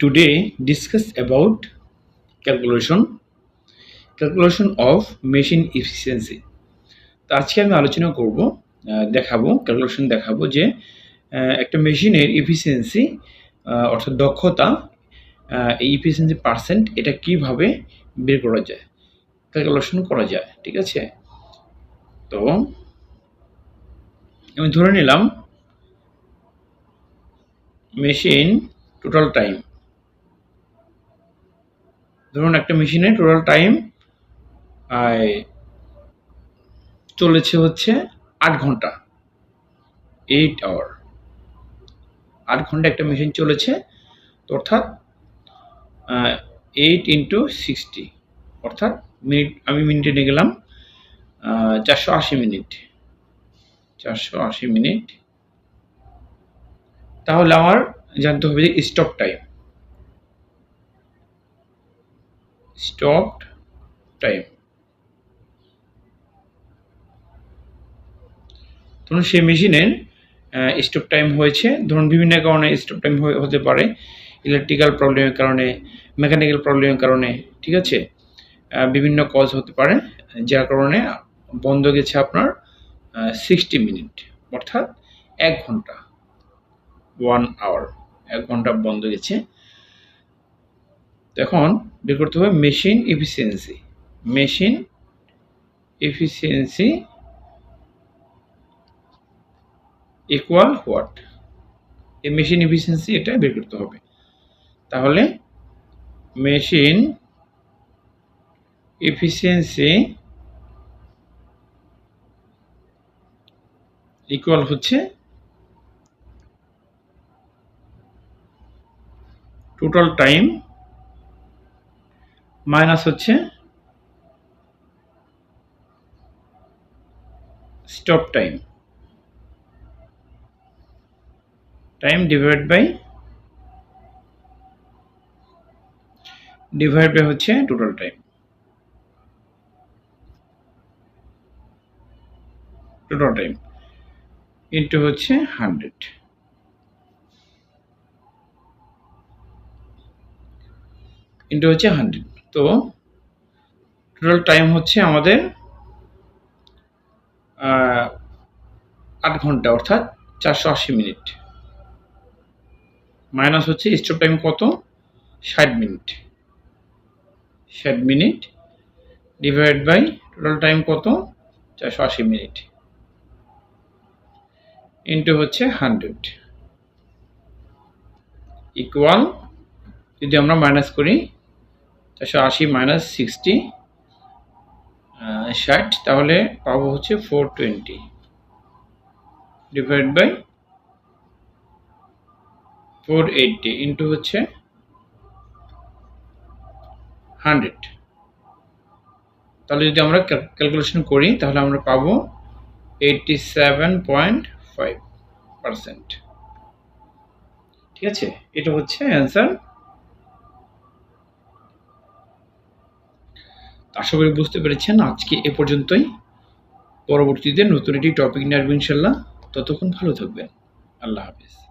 today discuss about calculation calculation of machine efficiency. তো আজকে আমি আলোচনা করব দেখাবো ক্যালকুলেশন দেখাবো যে একটা মেশিনের ইফিসিয়েন্সি অর্থাৎ দক্ষতা এই ইফিসিয়েন্সি পার্সেন্ট এটা কীভাবে বের করা যায় ক্যালকুলেশন করা যায়, ঠিক আছে? তো আমি ধরে নিলাম মেশিন টোটাল টাইম ধরুন একটা মেশিনের টোটাল টাইম চলেছে হচ্ছে আট ঘণ্টা এইট আওয়ার আট ঘণ্টা একটা মেশিন চলেছে অর্থাৎ এইট ইন্টু সিক্সটি অর্থাৎ মিনিট, আমি মিনিটে নিয়ে গেলাম চারশো আশি মিনিট। চারশো আশি মিনিট। তাহলে আমার জানতে হবে যে স্টপ টাইম স্টপ টাইম ধরুন সেই মেশিনের স্টপ টাইম হয়েছে। ধরুন বিভিন্ন কারণে স্টপ টাইম হতে পারে। ইলেকট্রিক্যাল প্রবলেমের কারণে মেকানিক্যাল প্রবলেমের কারণে, ঠিক আছে? বিভিন্ন কজ হতে পারে, যার কারণে বন্ধ গেছে আপনার সিক্সটি মিনিট অর্থাৎ এক ঘণ্টা ওয়ান আওয়ার এক ঘণ্টা বন্ধ গেছে। এখন বের করতে হবে machine efficiency machine efficiency equal what এই মেশিন এফিসিয়েন্সি এটা বের করতে হবে। তাহলে মেশিন এফিসিয়েন্সি ইকুয়াল হচ্ছে টোটাল টাইম মাইনাস হচ্ছে stop time. Time divide by divide by হচ্ছে total time. Total time into হচ্ছে হান্ড্রেড। ইন্টু হচ্ছে হান্ড্রেড। তো টোটাল টাইম হচ্ছে আমাদের আট ঘণ্টা, অর্থাৎ চারশো আশি মিনিট। মাইনাস হচ্ছে স্টপ টাইম কত? ষাট মিনিট। ষাট minute divide by total time কত? চারশো আশি মিনিট। ইন্টু হচ্ছে হান্ড্রেড ইকুয়াল যদি আমরা মাইনাস করি চারশো আশি মাইনাস সিক্সটি ষাট, তাহলে পাবো হচ্ছে four twenty divide by four eighty into হচ্ছে হান্ড্রেড তাহলে যদি আমরা ক্যালকুলেশন করি, তাহলে আমরা পাবো eighty seven point five percent ঠিক আছে? এটা হচ্ছে অ্যান্সার আশা করি বুঝতে পেরেছেন। আজকে এ পর্যন্তই। পরবর্তীতে নতুন একটি টপিক নিয়ে আসব ইনশাল্লাহ ততক্ষণ ভালো থাকবেন। আল্লাহ হাফিজ।